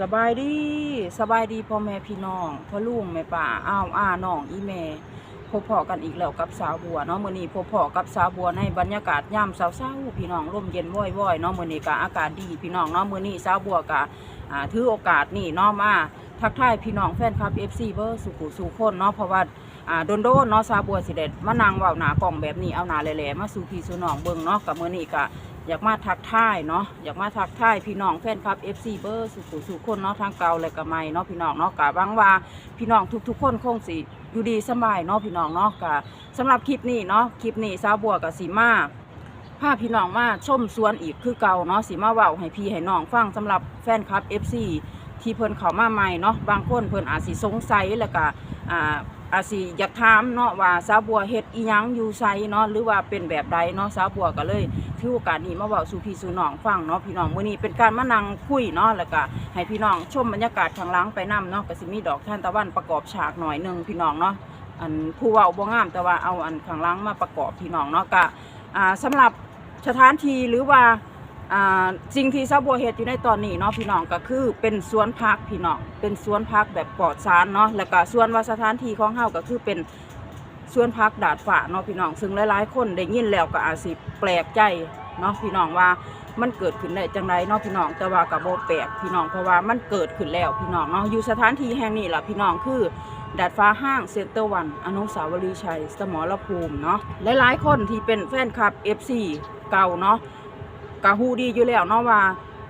สบายดีสบายดีพ่อแม่พี่น้องพ่อลุงแม่ป่าอ้าวอ้าน้องอีแม่พบพอกันอีกแล้วกับสาวบัวเนาะมื้อนี้พบพอกับสาวบัวในบรรยากาศยามเช้าๆพี่น้องลมเย็นว่อยๆเนาะมื้อนี้ก็อากาศดีพี่น้องเนาะมื้อนี้สาวบัวก็อ่าถือโอกาสนี่เนาะมาทักทายพี่น้องแฟนคลับ FC เบอร์สุขุสุคนเนาะเพราะว่าอ่าโดนๆเนาะสาวบัวสิเด็ดมานั่งว้าหน้ากล้องแบบนี้เอาหน้าแหล่ๆมาสู่พี่สู่น้องเบิ่งเนาะกับมื้อนี้ก็ อยากมาทักทายเนาะอยากมาทักทายพี่น้องแฟนคลับ FC เบอร์สุขุสุขคนเนาะทางเก่าและก็ใหม่เนาะพี่น้องเนาะกะหวังว่าพี่น้องทุกๆ คนคงสิอยู่ดีสบายเนาะพี่น้องเนาะกะสำหรับคลิปนี้เนาะคลิปนี้สาวบัวกับสีมาพาพี่น้องมาชมสวนอีกคือเก่าเนาะสีมาเว้าให้พี่ให้น้องฟังสำหรับแฟนคลับ FC ที่เพิ่นเขามาใหม่เนาะบางคนเพิ่นอาจสิสงสัยแล้วก็อ่า อาสิอยากถามเนาะว่าสาวบัวเฮ็ดอีหยังอยู่ไสเนาะหรือว่าเป็นแบบใดเนาะสาวบัวก็เลยถือโอกาสนี้มาเว้าสู่พี่สู่น้องฟังเนาะพี่น้องมื้อนี้เป็นการมานั่งคุยเนาะแล้วก็ให้พี่น้องชมบรรยากาศข้างหล่างไปนํเนาะก็สิมีดอกทานตะวันประกอบฉากหน่อยหนึงพี่น้องเนาะอันผู้เว้าบ่งามแต่ว่าเอาอันข้างหล่างมาประกอบพี่น้องเนาะก็อ่าสำหรับสถานที่หรือว่า สิ่งที่ซาบัวเฮ็ดอยู่ในตอนนี้เนาะพี่น้องก็คือเป็นสวนพักพี่น้องเป็นสวนพักแบบปลอดสารเนาะแล้วก็สวนว่าสถานที่ของเฮาก็คือเป็นสวนพักดาดฝาเนาะพี่น้องซึ่งหลายๆ คนได้ยินแล้วก็อาจสิแปลกใจเนาะพี่น้องว่ามันเกิดขึ้นได้จังไรเนาะพี่น้องแต่ว่ากับโบแปลกพี่น้องเพราะว่ามันเกิดขึ้นแล้วพี่น้องเนาะอยู่สถานที่แห่งนี้แหละพี่น้องคือดาดฟ้าห้างเซ็นเตอร์วันอนุสาวรีย์ชัย สมรภูมิเนาะหลายๆคนที่เป็นแฟนคลับ FC เก่าเนาะ กะฮู้ดีอยู่แล้วเนาะว่า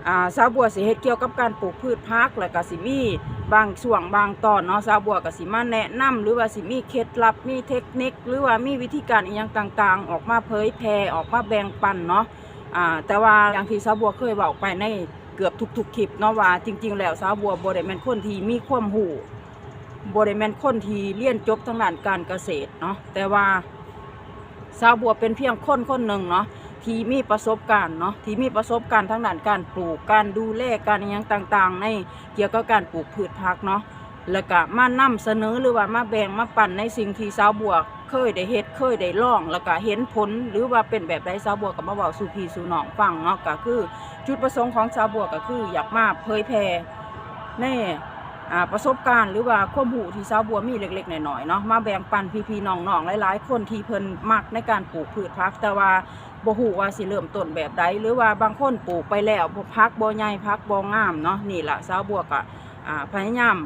อ่าสาวบัวสิเฮ็ดเกี่ยวกับการปลูกพืชพักแล้วก็สิมีบางช่วงบางตอนเนาะสาวบัวก็สิมาแนะนำหรือว่าสิมีเคล็ดลับมีเทคนิค หรือว่ามีวิธีการอีหยังต่างๆ ออกมาเผยแพร่ออกมาแบ่งปันเนาะอ่าแต่ว่าอย่างที่สาวบัวเคยบอกไปในเกือบทุกๆคลิปเนาะว่าจริง ๆ แล้วสาวบัวบ่ได้แม่นคนที่มีความรู้บ่ได้แม่นคนที่เรียนจบทางด้านการเกษตรเนาะแต่ว่าสาวบัวเป็นเพียงคนคนหนึ่งเนาะ ที่มีประสบการณ์เนาะที่มีประสบการณ์ทั้งด้านการปลูกการดูแลการอหยังต่างๆ ในเกี่ยวกับการปลูกพืชผักเนาะแล้วก็มานำเสนอหรือว่ามาแบ่งมาปั่นในสิ่งที่สาวบัวเคยได้เฮ็ดเคยได้ลอง แล้วก็เห็นผลหรือว่าเป็นแบบใดสาวบัวก็มาเว้าสู่พี่สู่น้องฟังเนาะก็คือ จุดประสงค์ของสาวบัวก็คืออยากมาเผยแพร่ในอ่า ประสบการณ์หรือว่าความรู้ที่สาวบัวมีเล็กๆหน้อยๆเนาะมาแบ่งปันพี่ๆน้องๆหลายๆ คนที่เพิ่นมักในการปลูกพืชผักแต่ว่าบ่ฮู้ว่าสิเริ่มต้นแบบใดหรือว่าบางคนปลูกไปแล้วบ่พักบ่ใหญ่พักบ่งามเนาะนี่ล่ะสาวบัวก็พยายาม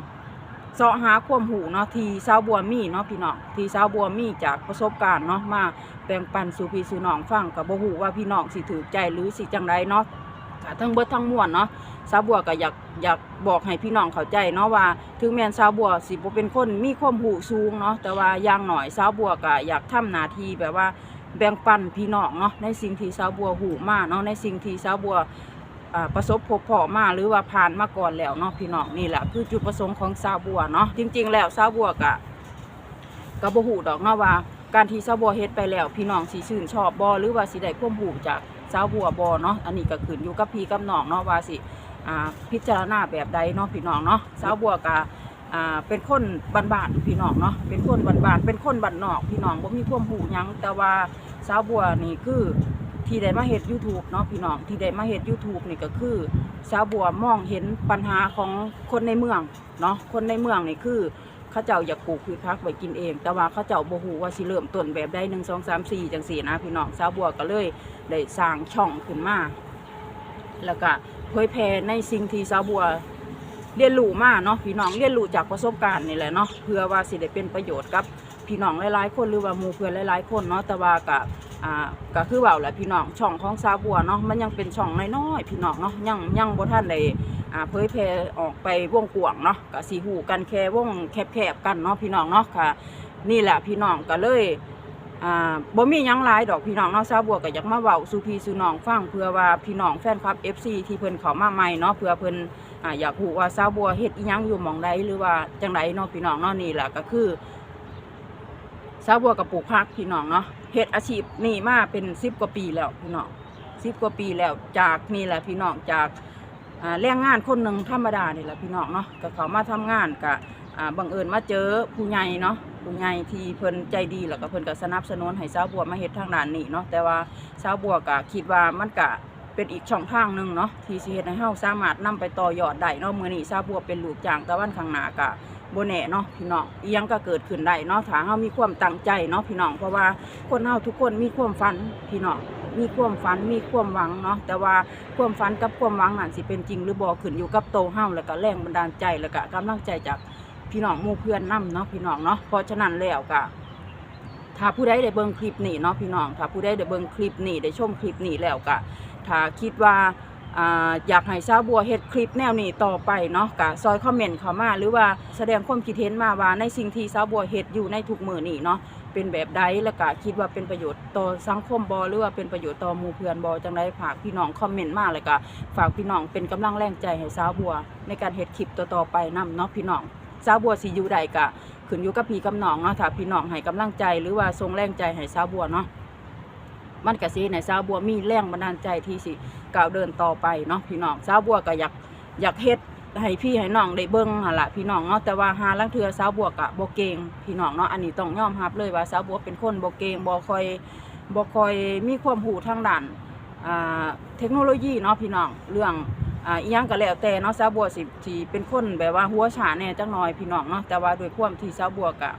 เสาะหาความรู้เนาะที่สาวบัวมีเนาะพี่น้องที่สาวบัวมีจากประสบการณ์เนาะมาแบ่งปันสู่พี่สู่น้องฟังก็บ่ฮู้ว่าพี่น้องสิถูกใจหรือสิจังไดเนาะ ก็ทั้งเบิดทั้งมวลเนาะสาวบัวก็อยากอยากบอกให้พี่น้องเข้าใจเนาะว่าถึงแม้นสาวบัวสิบ่เป็นคนมีความรู้สูงเนาะแต่ว่าอย่างหน่อยสาวบัวก็อยากทำหน้าที่แบบว่าแบ่งปันพี่น้องเนาะในสิ่งที่สาวบัวหูมากเนาะในสิ่งที่สาวบัวประสบพบพาะมาหรือว่าผ่านมาก่อนแล้วเนาะพี่น้องนี่แหละคือจุดประสงค์ของสาวบัวเนาะจริง ๆ แล้วสาวบัวกะกระบหูดอกเนาะว่า การที่สาวบัวเฮ็ดไปแล้ว พี่น้องสิชื่นชอบบ่หรือว่าสิได้ความรู้จาก สาวบัวบ่เนาะอันนี้ก็ขึ้นอยู่กับพี่กับน้องเนาะว่าสิอ่าพิจารณาแบบใดเนาะพี่น้องเนาะสาวบัวกะอ่าเป็นคนบ้านๆพี่น้องเนาะเป็นคนบ้านๆเป็นคนบ้านนอกพี่น้องบ่มีความหูยังแต่ว่าสาวบัวนี่คือที่ได้มาเฮ็ด YouTube เนาะพี่น้องที่ได้มาเฮ็ด YouTube นี่ก็คือสาวบัวมองเห็นปัญหาของคนในเมืองเนาะคนในเมืองนี่คือเขาเจ้าอยากปลูกพืชผักไว้กินเอง แต่ว่าเขาเจ้าบ่ฮู้ว่าสิเริ่มต้นแบบใด1 2 3 4จังซี่นะพี่น้องสาวบัวก็เลย ได้สร้างช่องขึ้นมาแล้วก็เผยแพร่ในสิ่งที่สาวบัวเรียนรู้มาเนาะพี่น้องเรียนรู้จากประสบการณ์นี่แหละเนาะเพื่อว่าสิได้เป็นประโยชน์กับพี่น้องหลายๆคนหรือว่าหมู่เพื่อนหลายๆคนเนาะแต่ว่าก็อ่าก็คือเว่าแหละพี่น้องช่องของซาบัวเนาะมันยังเป็นช่องน้อยๆพี่น้องเนาะยังยังบ่ทันได้อ่าเผยแพร่ออกไปวงกว้างเนาะก็สิฮู้กันแค่วงแคบๆกันเนาะพี่น้องเนาะค่ะ นี่แหละพี่น้องก็เลย อ่าบ่มีหยังหลายดอกพี่น้องเนาะซาบัวก็อยากมาเว้าสู่พี่สู่น้องฟังเพื่อว่าพี่น้องแฟนคลับ FC ที่เพิ่นเข้ามาใหม่เนาะเพื่อเพิ่นอ่าอยากรู้ว่าสาวบัวเฮ็ดอีหยังอยู่หม่องใดหรือว่าจังไดเนาะพี่น้องเนาะนี่แหละก็คือสาวบัวกับปลูกผักพี่น้องเนาะเฮ็ดอาชีพนี่มาเป็นสิบกว่าปีแล้วพี่น้องสิกว่าปีแล้วจากนี่แหละพี่น้องจากอ่าแรงงานคนหนึ่งธรรมดานี่แหละพี่น้องเนาะก็เขามาทำงานก็อ่าบังเอิญมาเจอผู้ใหญ่เนาะ ผู้ใหญ่ที่เพิ่นใจดีแล้วก็เพิ่นก็สนับสนุนให้สาวบัวมาเฮ็ดทางด้านนี้เนาะแต่ว่าสาวบัวก็คิดว่ามันก็เป็นอีกช่องทางหนึ่งเนาะที่สิเฮ็ดให้เฮาสามารถนำไปต่อยอดได้เนาะมื้อนี้ซาบัวเป็นลูกจ้างตะวันข้างหน้ากะบ่แน่เนาะพี่น้องอีหยังก็เกิดขึ้นได้เนาะถ้าเฮามีความตั้งใจเนาะพี่น้องเพราะว่าคนเฮาทุกคนมีความฝันพี่น้องมีความฝันมีความหวังเนาะแต่ว่าความฝันกับความหวังนั่นสิเป็นจริงหรือบ่ขึ้นอยู่กับโตเฮาแล้วก็แรงบันดาลใจแล้วก็กำลังใจจาก พี่น้องมู่เพื่อนนํเนาะพี่น้องเนาะเพราะฉะนั้นแล้วก็ถ้าผู้ใดได้เบิ่งคลิปนี้เนาะพี่น้องถ้าผู้ใดได้เบิ่งคลิปนี้ได้ชมคลิปนี้แล้วก็ถ้าคิดว่าอยากให้สาวบัวเฮ็ดคลิปแนวนี้ต่อไปเนาะก็ซอยคอมเมนต์เข้ามา หรือว่าแสดงความคิดเห็นมาว่าในสิ่งที่สาวบัวเฮ็ดอยู่ในทุกมือนี้เนาะเป็นแบบใดแล้วก็คิดว่าเป็นประโยชน์ต่อสังคมบ่หรือว่าเป็นประโยชน์ต่อหมู่เพื่อนบ่จังไดฝากพี่น้องคอมเมนต์มาแล้วก็ฝากพี่น้องเป็นกำลังแรงใจให้สาวบัว ในการเฮ็ดคลิปต่อๆไปนํเนาะพี่น้อง สาวบัวสิอยู่ใดก็ขึ้นอยู่กับพี่กับน้องเนาะถ้าพี่น้องให้กำลังใจหรือว่าทรงแรงใจให้สาวบัวเนาะมันก็สิให้สาวบัวมีแรงบันดาลใจที่สิก้าวเดินต่อไปเนาะพี่น้องสาวบัวก็อยากอยากเฮ็ดให้พี่ให้น้องได้เบิ่งหละพี่น้องเนาะแต่ว่าหาลังเทือสาวบัวก็บ่เก่งพี่น้องเนาะอันนี้ต้องยอมรับเลยว่าสาวบัวเป็นคนบ่เก่งบ่คอยบ่คอยมีความรู้ทางด้านอ่าเทคโนโลยีเนาะพี่น้องเรื่อง อ่าอีหยังก็แล้วแต่เนาะสาวบัวสิสิเป็นคนแบบว่าหัวฉาแหน่จังหน้อยพี่น้องเนาะแต่ว่าด้วยความที่สาวบัวก็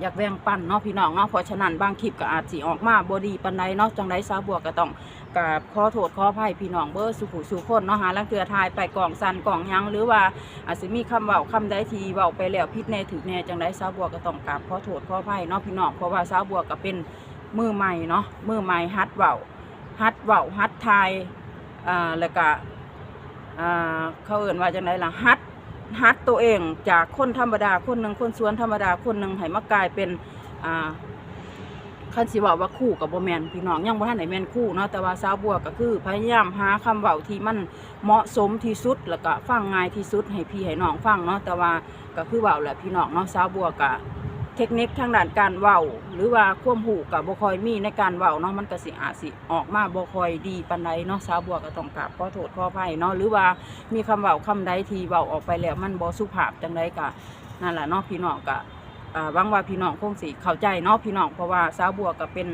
อยากแบ่งปันเนาะพี่น้องเนาะเพราะฉะนั้นบางคลิปก็อาจสิออกมาบ่ดีปานใดเนาะจังไดสาวบัวก็ต้องกราบขอโทษขออภัยพี่น้องเบอร์สุขุสุคนเนาะหาลังเทือทายไปกล่องสันกล่องหยังหรือว่าอาจสิมีคำเว้าคำใดทีเว้าไปแล้วผิดแน่ถูกแน่จังไดสาวบัวก็ต้องกราบขอโทษขออภัยเนาะพี่น้องเพราะว่าสาวบัวก็เป็นมือใหม่เนาะมือใหม่ฮัดเว้าฮัดเว้าฮัดทายอ่าแล้วก็ เขาเอ่นว่าจังไดล่ะฮัดฮัดตัวเองจากคนธรรมดาคนหนึ่งคนสวนธรรมดาคนหนึ่งให้มากลายเป็นอ่าคันสิเว่าว่าคู่กับบแมนพี่น้องยังบ่ทันได้แมนคู่เนาะแต่ว่าสาวบัวก็คือ พยายามหาคำเว้าที่มันเหมาะสมที่สุดแล้วก็ฟังง่ายที่สุดให้พี่ให้น้องฟังเนาะแต่ว่าก็คือเว้าแหละพี่น้องเนาะสาวบัวก็ เทคนิคทางด้านการเว้า หรือว่าความหูกับบ่คอยมีในการเว้าเนาะมันก็สิอาจสิออกมาบ่คอยดีปานใดเนาะสาวบัวก็ต้องกราบขอโทษขออภัยเนาะหรือว่ามีคำเว้าคำใดที่เว้าออกไปแล้วมันบ่สุภาพจังไดก็นั่นแหละเนาะพี่น้องก็อ่าหวังว่าพี่น้องคงสิเข้าใจเนาะพี่น้องเพราะว่าสาวบัวก็เป็น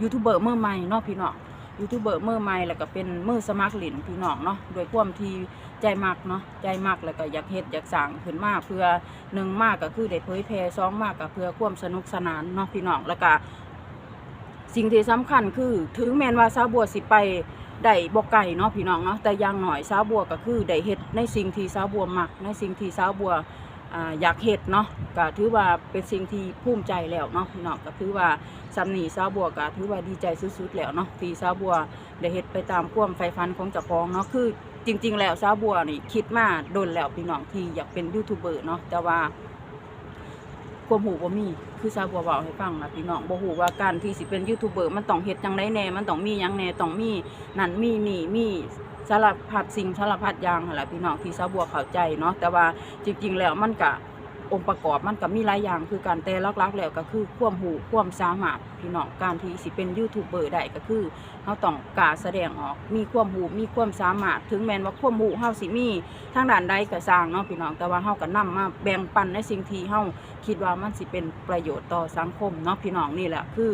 ยูทูบเบอร์เมื่อใหม่เนาะพี่น้องยูทูบเบอร์เมื่อใหม่แล้วก็เป็นมือสมัครหลินพี่น้องเนาะโดยความที่ ใจมากเนาะใจมากแล้วก็อยากเฮ็ดอยากสั่งขึ้นมาเพื่อหนึ่งมากก็คือได้เผยแพร่สองมากก็เพื่อความสนุกสนานเนาะพี่น้องแล้วก็สิ่งที่สำคัญคือถึงแม้นว่าสาวบัวสิไปได้บอกไก่เนาะพี่น้องเนาะแต่อย่างหน่อยสาวบัวก็คือได้เฮ็ดในสิ่งที่สาวบัวมักในสิ่งที่สาวบัว อยากเฮ็ดเนาะก็ถือว่าเป็นสิ่งที่ภูมิใจแล้วเนาะพี่น้องก็ถือว่าสำนีสาวบัวก็ถือว่าดีใจสุดๆแล้วเนาะที่สาวบัวได้เฮ็ดไปตามความใฝ่ฝันของเจ้าของเนาะคือจริง ๆ แล้วสาวบัวนี่คิดมาโดนแล้วพี่น้องที่อยากเป็นยูทูบเบอร์เนาะแต่ว่าความหูบ่มีคือซาบัวเว้าให้ฟังนะพี่น้องบ่ฮู้ว่าการที่สิเป็นยูทูบเบอร์มันต้องเฮ็ดจังไดแน่ มันต้องมียังแน่ ต้องมีนั่นมีนี่มี สารพัดสิ่งสารพัดอย่างหั่นล่ะพี่น้องที่ซาบัวเข้าใจเนาะแต่ว่าจริง ๆ แล้วมันก็องค์ประกอบมันก็มีหลายอย่างคือการแต่ลักๆแล้วก็คือความหูความสามารถพี่น้องการที่สิเป็นยูทูบเบอร์ได้ก็คือเฮาต้องกาแสดงออกมีความหูมีความสามารถ ถึงแม้นว่าความหูเฮาสิมีทางด้านใดก็สร้างเนาะพี่น้องแต่ว่าเฮาก็นำมาแบ่งปันในสิ่งที่เฮาคิดว่ามันสิเป็นประโยชน์ต่อสังคมเนาะพี่น้องนี่แหละคือ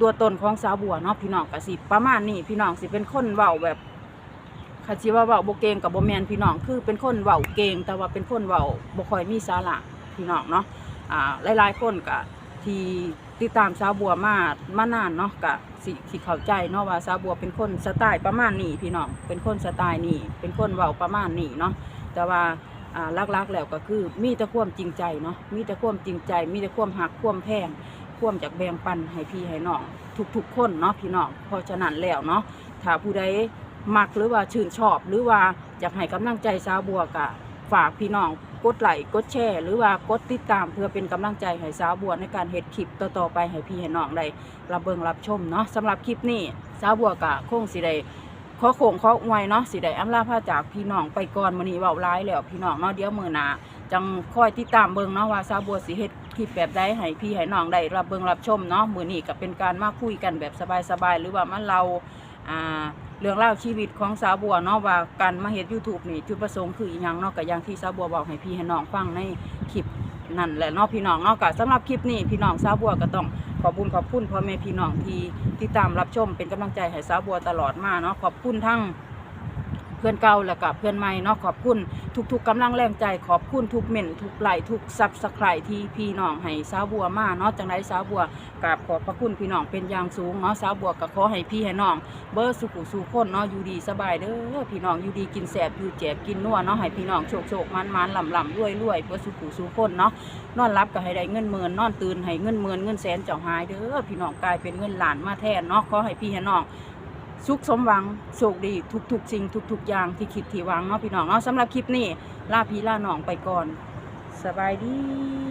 ตัวตนของสาวบัวเนาะพี่น้องก็สิประมาณนี้พี่น้องสิเป็นคนเว้าแบบ คันสิว่าเว้าบ่เก่งกับบ่แม่นพี่น้องคือเป็นคนเว้าเก่งแต่ว่าเป็นคนเว้าบ่ค่อยมีสาระพี่น้องเนาะอ่าหลายๆคนก็ที่ติดตามสาวบัวมามานานเนาะก็สิสิเข้าใจเนาะว่าสาวบัวเป็นคนสไตล์ประมาณนี้พี่น้องเป็นคนสไตล์นี้เป็นคนเว้าประมาณนี้เนาะแต่ว่าอ่าลักๆแล้วก็คือมีแต่ความจริงใจเนาะมีแต่ความจริงใจ มีแต่ความหักความแพงความจากแบ่งปันให้พี่ให้น้องทุกๆคนเนาะพี่น้องเพราะฉะนั้นแล้วเนาะถ้าผู้ใด มักหรือว่าชื่นชอบ หรือว่าอยากให้กำลังใจสาวบัวกะฝากพี่น้องกดไลค์กดแชร์หรือว่ากดติดตามเพื่อเป็นกำลังใจให้สาวบัวในการเฮ็ดคลิปต่อๆไปให้พี่ให้น้องได้รับเบิงรับชมเนาะสำหรับคลิปนี้สาวบัวกะคงสิได้ขอโค้งขออวยเนาะสิได้อำลาพาจากพี่น้องไปก่อนมื้อนี้เว้าร้ายแล้วพี่น้องเนาะเดี๋ยวมื้อหน้าจังคอยติดตามเบิงเนาะว่าซาวบัวสิเฮ็ดคลิปแบบใดให้พี่ให้น้องได้รับเบิงรับชมเนาะมื้อนี้ก็เป็นการมาคุยกันแบบสบายๆหรือว่ามาเราอ่า เรื่องเล่าวชีวิตของสาวบัวเนาะว่าการมาเฮ็ด YouTube นี่จุดประสงค์คืออีหยังเนาะก็อย่างที่สาวบัวบอกให้พี่ให้น้องฟังในคลิปนั่นแหละเนาะพี่น้องเนาะก็สำหรับคลิปนี้พี่น้องสาวบัวก็ต้องขอบคุณขอบคุณพ่อแม่พี่น้องที่ติดตามรับชมเป็นกำลังใจให้สาวบัวตลอดมาเนาะขอบคุณทั้ง เพื่อนเก่าแล้วกับเพื่อนใหม่เนาะขอบคุณทุกๆกำลังแรงใจขอบคุณทุกเม่นทุกไลค์ทุกซับสไครที่พี่น้องให้สาวบัวมาเนาะจังไดสาวบัวกราบขอบพระคุณพี่น้องเป็นอย่างสูงเนาะสาวบัวก็ขอให้พี่ให้น้อง เบอร์สุขุสุคนเนาะอยู่ดีสบายเด้อพี่น้องอยู่ดีกินแสบอยู่เจ็บกินนัวเนาะให้พี่น้องโชคโชคมันมันลำลำรวยรวยเบอร์สุขุสุคนเนาะนอนรับก็ให้ได้เงินหมื่นนอนตื่นให้เงินหมื่นเงินแสนเจ้าหายเด้อพี่น้องกลายเป็นเงินหลานมาแทนเนาะขอให้พี่ให้น้อง สุขสมหวังโชคดีทุกๆสิ่งทุกๆอย่างที่คิดที่หวังเนาะพี่น้องเนาะสำหรับคลิปนี้ลาพี่ลาน้องไปก่อน สบายดี